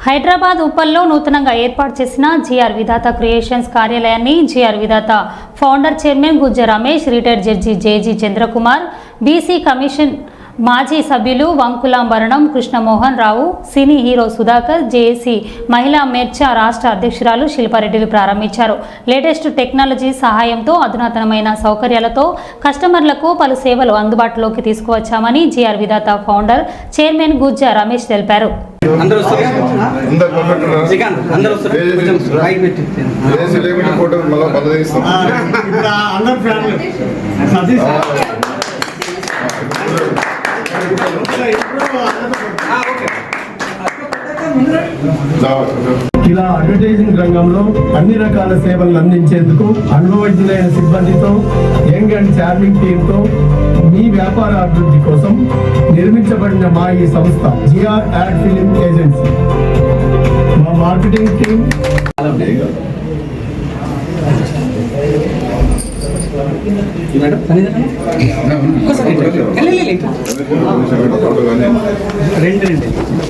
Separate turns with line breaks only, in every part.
హైదరాబాద్ ఉప్పల్లో నూతనంగా ఏర్పాటు చేసిన జిఆర్ విధాత క్రియేషన్స్ కార్యాలయాన్ని GR Vidhata founder chairman Gujja Ramesh retired judge JG Chandrakumar BC commission మాజీ సభ్యులు వంకులాంబరణం Krishnamohan Rao cine hero Sudhakar JAC మహిళా మేర్చా రాష్ట్ర అధ్యక్షురాలు శిల్పారెడ్డిలు ప్రారంభించారు. లేటెస్ట్ టెక్నాలజీ సహాయంతో అధునాతనమైన సౌకర్యాలతో కస్టమర్లకు పలు సేవలు అందుబాటులోకి తీసుకువచ్చామని GR Vidhata founder chairman Gujja Ramesh తెలిపారు.
అందరూ
అందరు
ఇలా అడ్వర్టైజింగ్ రంగంలో అన్ని రకాల సేవలను అందించేందుకు అనుభవజ్ఞులైన సిబ్బందితో యంగ్ అండ్ చార్మింగ్ టీంతో మీ వ్యాపార అభివృద్ధి కోసం నిర్మించబడిన మా ఈ సంస్థ జిఆర్ యాడ్ ఫిలిం ఏజెన్సీ. మా మార్కెటింగ్ టీం
రెండు రెండు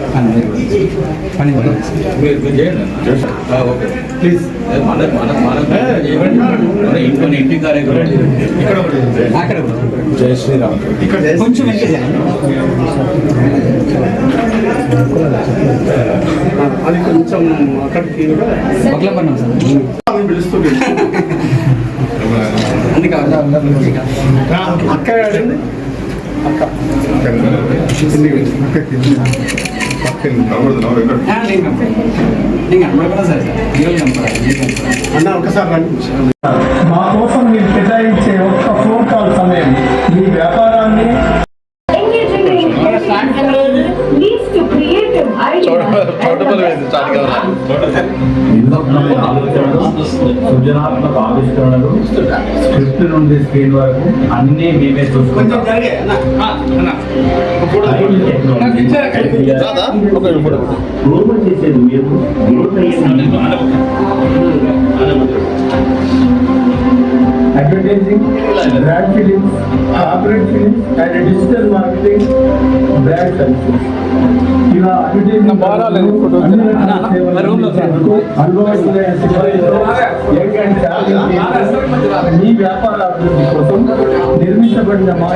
ప్లీజ్
మన మన మన ఇంట్లో ఇంటి కార్యక్రమం
అక్కడ
జై శ్రీరామ్
కొంచెం వెనక్కి చేయండి.
అది కొంచెం అక్కడికి పిలుస్తుంది
అందుకే
అక్క అడండి మా కోసం మీరు కేటాయించే ఒక్క ఫోన్ కాల్ సమయం మీ వ్యాపారాన్ని
సృజనాత్మక ఆవిష్కరణలు స్క్రిప్ట్ నుండి స్క్రీన్ వరకు అన్నీ మేమే చూసుకుంటాం
advertising brand films corporate films and digital marketing brand services ఇలా అడ్వర్టైజింగ్ మీ వ్యాపార అభివృద్ధి కోసం నిర్మించబడిన మా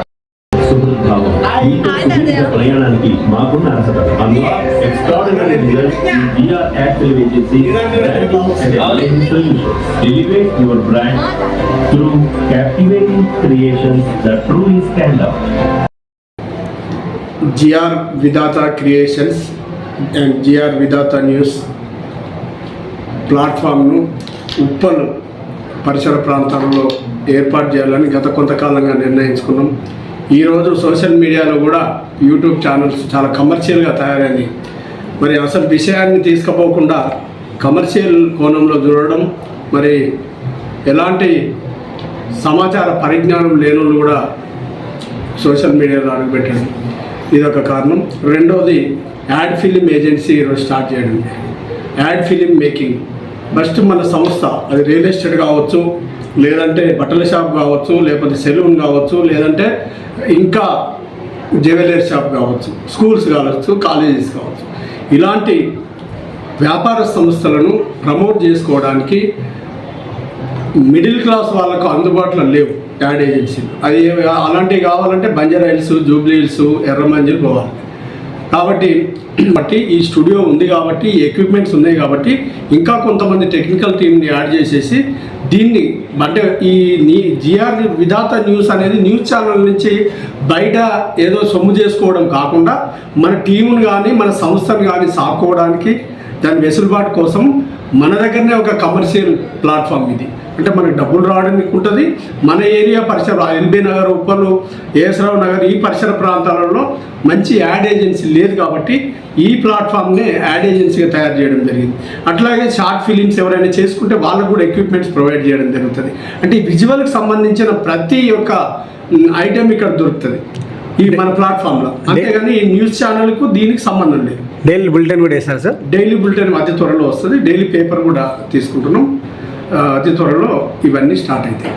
ప్రయాణానికి మాకున్న అర్హత. అందులో extraordinary elevate your brand through captivating creations the truly stand up
GR Vidhata creations and GR Vidhata news ప్లాట్ఫామ్ను Uppal పరిసర ప్రాంతాల్లో ఏర్పాటు చేయాలని గత కొంతకాలంగా నిర్ణయించుకున్నాం. ఈరోజు సోషల్ మీడియాలో కూడా యూట్యూబ్ ఛానల్స్ చాలా కమర్షియల్గా తయారైంది మరి అసలు విషయాన్ని తీసుకుపోకుండా కమర్షియల్ కోణంలో చూడడం మరి ఎలాంటి సమాచార పరిజ్ఞానం లేని కూడా సోషల్ మీడియాలో అడుగుపెట్టడం ఇది ఒక కారణం. రెండోది యాడ్ ఫిలిం ఏజెన్సీ ఈరోజు స్టార్ట్ చేయడం. Ad film making. ఫస్ట్ మన సంస్థ అది రియల్ ఎస్టేట్ కావచ్చు లేదంటే బట్టల షాప్ కావచ్చు లేకపోతే సెలూన్ కావచ్చు లేదంటే ఇంకా జ్యువెలరీ షాప్ కావచ్చు స్కూల్స్ కావచ్చు కాలేజెస్ కావచ్చు. ఇలాంటి వ్యాపార సంస్థలను ప్రమోట్ చేసుకోవడానికి మిడిల్ క్లాస్ వాళ్ళకు అందుబాటులో లేవు యాడ్ ఏజెన్సీలు. అది అలాంటివి కావాలంటే Banjara Hills Jubilee Hills Erramanzil పోవాలి. కాబట్టి బట్టి ఈ స్టూడియో ఉంది కాబట్టి ఈ ఎక్విప్మెంట్స్ ఉన్నాయి కాబట్టి ఇంకా కొంతమంది టెక్నికల్ టీమ్ని యాడ్ చేసేసి దీన్ని అంటే ఈ నీ జిఆర్ విధాత న్యూస్ అనేది న్యూస్ ఛానల్ నుంచి బయట ఏదో సొమ్ము చేసుకోవడం కాకుండా మన టీంను కానీ మన సంస్థను కానీ సాకోవడానికి దాని వెసులుబాటు కోసం మన దగ్గరనే ఒక కమర్షియల్ ప్లాట్ఫామ్ ఇది. అంటే మనకి డబ్బులు రావడానికి ఉంటుంది మన ఏరియా పరిసర ఎల్బీ నగర్ ఉప్పలు ఏసరావు నగర్ ఈ పరిసర ప్రాంతాలలో మంచి యాడ్ ఏజెన్సీ లేదు కాబట్టి ఈ ప్లాట్ఫామ్నే యాడ్ ఏజెన్సీగా తయారు చేయడం జరిగింది. అట్లాగే షార్ట్ ఫిలిమ్స్ ఎవరైనా చేసుకుంటే వాళ్ళకు కూడా ఎక్విప్మెంట్స్ ప్రొవైడ్ చేయడం జరుగుతుంది. అంటే ఈ విజువల్కి సంబంధించిన ప్రతి ఒక్క ఐటెం ఇక్కడ దొరుకుతుంది. ఈ మన ప్లాట్ఫామ్లో అంతేగాని ఈ న్యూస్ ఛానల్కు దీనికి సంబంధం లేదు.
డైలీ బులెటిన్ కూడా వేస్తారు సార్?
డైలీ బులెటిన్ అతి త్వరలో వస్తుంది. డైలీ పేపర్ కూడా తీసుకుంటున్నాం. అతి త్వరలో ఇవన్నీ స్టార్ట్ అవుతాయి.